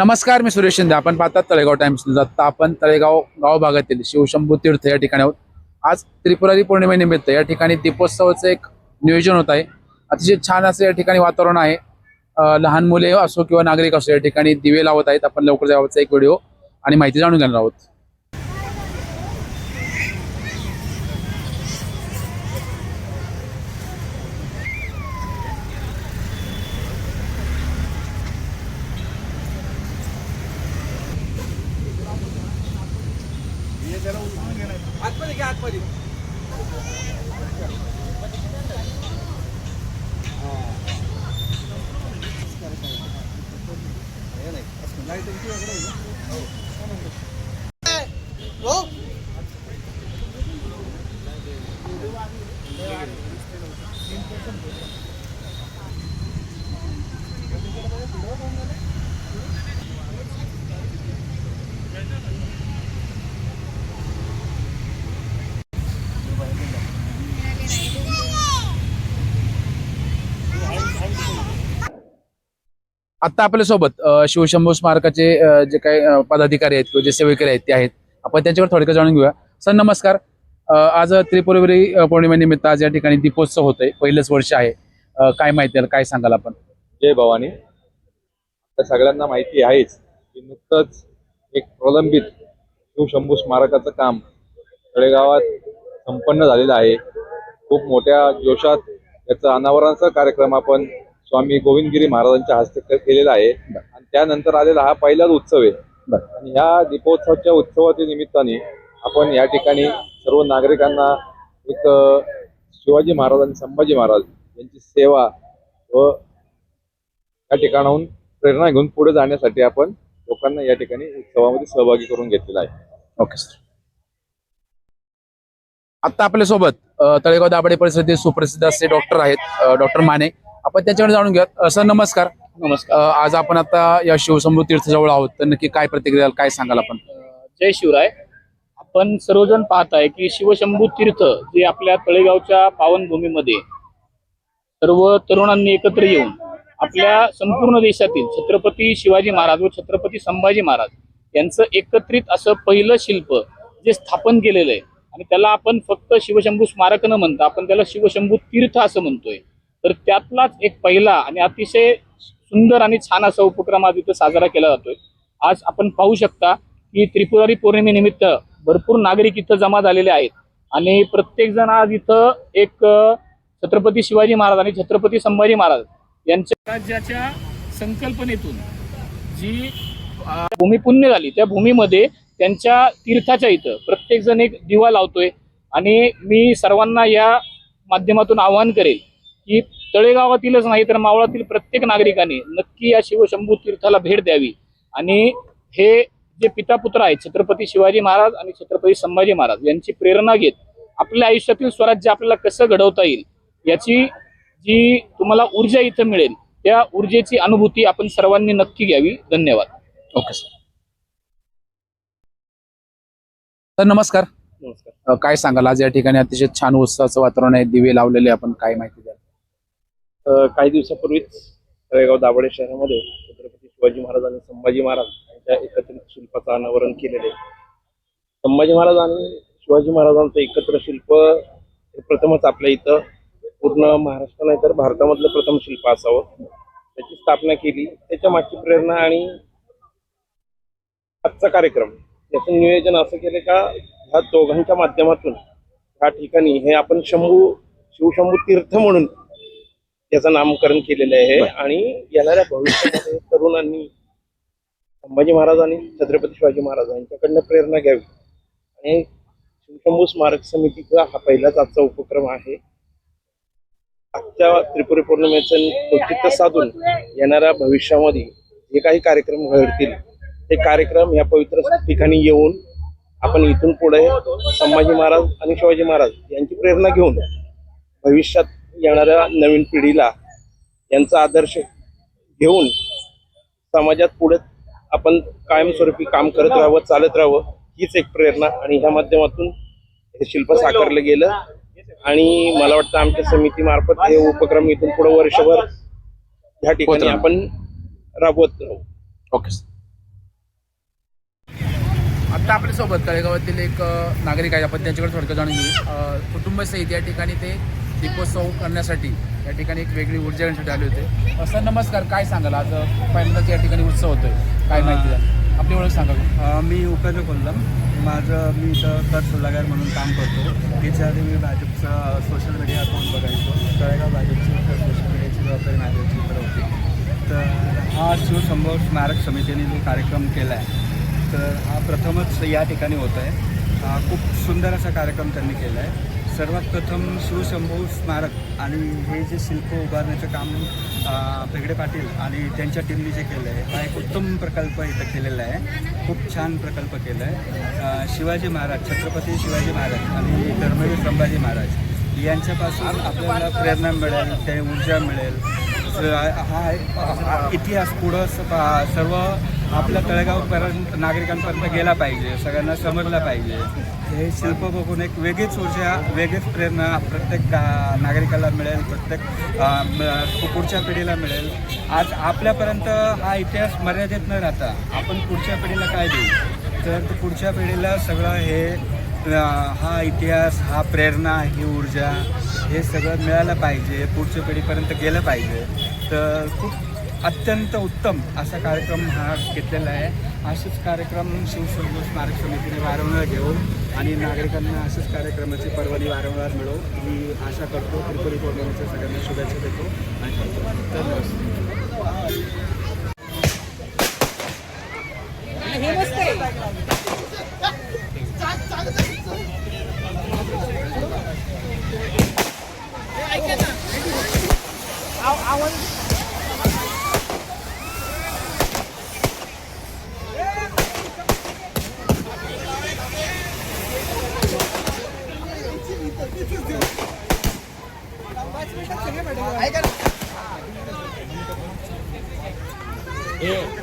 नमस्कार मी सुरेश शिंदे. आपण पाहतात तळेगाव टाइम्स न्यूज. आता आपण तळेगाव गाव भागातील शिवशंभू तीर्थ या ठिकाणी आहोत. आज त्रिपुरारी पौर्णिमेनिमित्त या ठिकाणी दीपोत्सवाचं एक नियोजन होत आहे. अतिशय छान असं या ठिकाणी वातावरण आहे. लहान मुले असो किंवा नागरिक असो या ठिकाणी दिवे लावत आहेत. आपण लवकर जावाचा एक व्हिडिओ आणि माहिती जाणून घेणार आहोत. आता आपल्या सोबत आपल्यासोबत शिवशंभू स्मारकाचे जे काही पदाधिकारी आहेत किंवा जे सेवेकरी आहेत ते आहेत. आपण त्यांच्यावर थोडक्यात जाणून घेऊया. सर नमस्कार. आज त्रिपुरवरी पौर्णिमेनिमित्त आज या ठिकाणी दीपोत्सव होतोय. पहिलंच वर्ष आहे. काय माहिती आहे काय सांगाल आपण? जय भवानी. आता सगळ्यांना माहिती आहेच की नुकतंच एक प्रलंबित शिवशंभू स्मारकाचं काम तळेगावात संपन्न झालेलं आहे. खूप मोठ्या जोशात याचा अनावरणाचा कार्यक्रम आपण स्वामी गोविंदगिरी महाराजांच्या हस्ते केलेला आहे. आणि त्यानंतर आलेला हा पहिलाच उत्सव आहे. आणि ह्या दीपोत्सवाच्या उत्सवाच्या निमित्ताने आपण या ठिकाणी सर्व नागरिकांना एक शिवाजी महाराज आणि संभाजी महाराज यांची सेवा व या ठिकाणाहून प्रेरणा घेऊन पुढे जाण्यासाठी आपण लोकांना या ठिकाणी उत्सवामध्ये सहभागी करून घेतलेला आहे. ओके सर आता आपल्यासोबत अं, तळेगाव दाभाडे परिसरातील सुप्रसिद्ध असे डॉक्टर आहेत डॉक्टर माने. आपण त्यांच्याकडे जाणून घ्या अं, सर नमस्कार. नमस्कार. आज आपण आता या शिवशंभू तीर्थजवळ आहोत. तर नक्की काय प्रतिक्रिया? काय सांगाल आपण? जय शिवराय. आपण सर्वजण पाहत आहे की शिवशंभू तीर्थ जे आपल्या तळेगावच्या पावनभूमीमध्ये सर्व तरुणांनी एकत्र येऊन आपल्या संपूर्ण देशातील छत्रपती शिवाजी महाराज व छत्रपती संभाजी महाराज यांचं एकत्रित असं पहिलं शिल्प जे स्थापन केलेलं आहे. आणि त्याला आपण फक्त शिवशंभू स्मारक न म्हणता आपण त्याला शिवशंभू तीर्थ असं म्हणतोय. तर त्यातलाच एक पहिला आणि अतिशय सुंदर आणि छान असा उपक्रम आज इथं साजरा केला जातोय. आज आपण पाहू शकता की त्रिपुरारी पौर्णिमेनिमित्त भरपूर नागरिक इथं जमा झालेले आहेत. आणि प्रत्येकजण आज इथं एक छत्रपती शिवाजी महाराज आणि छत्रपती संभाजी महाराज यांच्या राज्याच्या संकल्पनेतून जी भूमिपुण्य झाली त्या भूमीमध्ये त्यांच्या तीर्थाच्या इथं प्रत्येकजण एक दिवा लावतोय. आणि मी सर्वांना या माध्यमातून आवाहन करेल की तळेगावातीलच नाही तर मावळातील प्रत्येक नागरिकाने नक्की या शिवशंभू तीर्थाला भेट द्यावी. आणि हे जे पिता पुत्र आहेत छत्रपती शिवाजी महाराज आणि छत्रपती संभाजी महाराज यांची प्रेरणा घेत आपल्या आयुष्यातील स्वराज्य आपल्याला कसं घडवता येईल याची जी तुम्हाला ऊर्जा इथं मिळेल त्या ऊर्जेची अनुभूती आपण सर्वांनी नक्की घ्यावी. धन्यवाद. Okay sir. नमस्कार. नमस्कार. काय सांगाल? आज या ठिकाणी अतिशय छान उत्सवाचं वातावरण आहे दिवे लावलेले आपण काय माहिती द्याल? अ, काही दिवसापूर्वीच तळेगाव दाभाडे शहरामध्ये छत्रपती शिवाजी महाराज आणि संभाजी महाराज यांच्या एकत्रित शिल्पाचं अनावरण केलेले संभाजी महाराज आणि शिवाजी महाराजांचं एकत्र शिल्प हे प्रथमच आपल्या इथं पूर्ण महाराष्ट्र नाही तर भारतामधलं प्रथम शिल्प असावं. त्याची स्थापना केली. त्याच्या मागची प्रेरणा आणि आजचा कार्यक्रम याचं नियोजन असं केलं का ह्या दोघांच्या माध्यमातून ह्या ठिकाणी हे आपण शंभू शिवशंभू तीर्थ म्हणून याचं नामकरण केलेलं आहे आणि येणाऱ्या भविष्यामध्ये तरुणांनी संभाजी महाराज आणि छत्रपती शिवाजी महाराज यांच्याकडनं प्रेरणा घ्यावी. आणि शिवशंभू स्मारक समितीचा हा पहिलाच आजचा उपक्रम आहे. आजच्या त्रिपुरी पौर्णिमेचं औचित्य साधून येणाऱ्या भविष्यामध्ये जे काही कार्यक्रम घडतील ते कार्यक्रम या पवित्र ठिकाणी येऊन आपण इथून पुढे संभाजी महाराज आणि शिवाजी महाराज यांची प्रेरणा घेऊन भविष्यात येणाऱ्या नवीन पिढीला यांचा आदर्श घेऊन समाजात पुढे आपण कायमस्वरूपी काम करत राहावं चालत राहावं हीच एक प्रेरणा आणि ह्या माध्यमातून हे शिल्प साकारलं गेलं. आणि मला वाटतं आमच्या समितीमार्फत हे उपक्रम इथून पुढे वर्षभर ह्या ठिकाणी. आपण राबवत राहू. Okay sir. आता आपल्यासोबत तळेगावातील एक नागरिक आहे आपण त्यांच्याकडे थोडक्यात जाणून घेऊ. कुटुंबसहित या ठिकाणी ते दीपोत्सव करण्यासाठी या ठिकाणी एक वेगळी ऊर्जा घेण्यासाठी आले होते. सर नमस्कार. काय सांगाल? आज पहिल्यांदाच या ठिकाणी उत्सव होतोय. काय माहिती आपली ओळख सांगा मी उपेंद्र कोल्लम. माझं मी इथं कर सल्लागार म्हणून काम करतो. त्याच्या आधी मी भाजपचं सोशल मीडिया अकाउंट बघायचो. तळेगाव भाजपची तर सोशल मीडियाची जबाबदारी माझ्याची इकडे होती. तर हा शिवसंभव स्मारक समितीने जो कार्यक्रम केला आहे तर हा प्रथमच या ठिकाणी होत आहे खूप सुंदर असा कार्यक्रम त्यांनी केला आहे सर्वात प्रथम शिवशंभू स्मारक आणि हे जे शिल्प उभारण्याचं काम भेगडे पाटील आणि त्यांच्या टीमने जे केलं आहे हा एक उत्तम प्रकल्प इथं केलेला आहे. खूप छान प्रकल्प केला आहे शिवाजी महाराज छत्रपती शिवाजी महाराज आणि धर्मवीर संभाजी महाराज यांच्यापासून आपल्याला प्रेरणा मिळेल ते ऊर्जा मिळेल. हा एक इतिहास पुढं स- पा- सर्व आपल्या तळेगावपर्यंत नागरिकांपर्यंत गेला पाहिजे सगळ्यांना समजला पाहिजे. हे शिल्प बघून एक वेगळीच ऊर्जा वेगळीच प्रेरणा प्रत्येक नागरिकाला मिळेल प्रत्येक पुढच्या पिढीला मिळेल. आज आपल्यापर्यंत हा इतिहास मर्यादित न राहता आपण पुढच्या पिढीला काय देऊ? तर पुढच्या पिढीला सगळं हे हा इतिहास हा प्रेरणा ही ऊर्जा हे सगळं मिळालं पाहिजे पुढच्या पिढीपर्यंत गेलं पाहिजे. तर खूप अत्यंत उत्तम असा कार्यक्रम हा घेतलेला आहे. असेच कार्यक्रम शिवसंग स्मारक समितीने वारंवार घेऊन आणि नागरिकांना असेच कार्यक्रमाची परवानगी वारंवार मिळो. मी आशा करतो त्रिपुरी पौर्णिमेच्या सगळ्यांना शुभेच्छा देतो आणि जय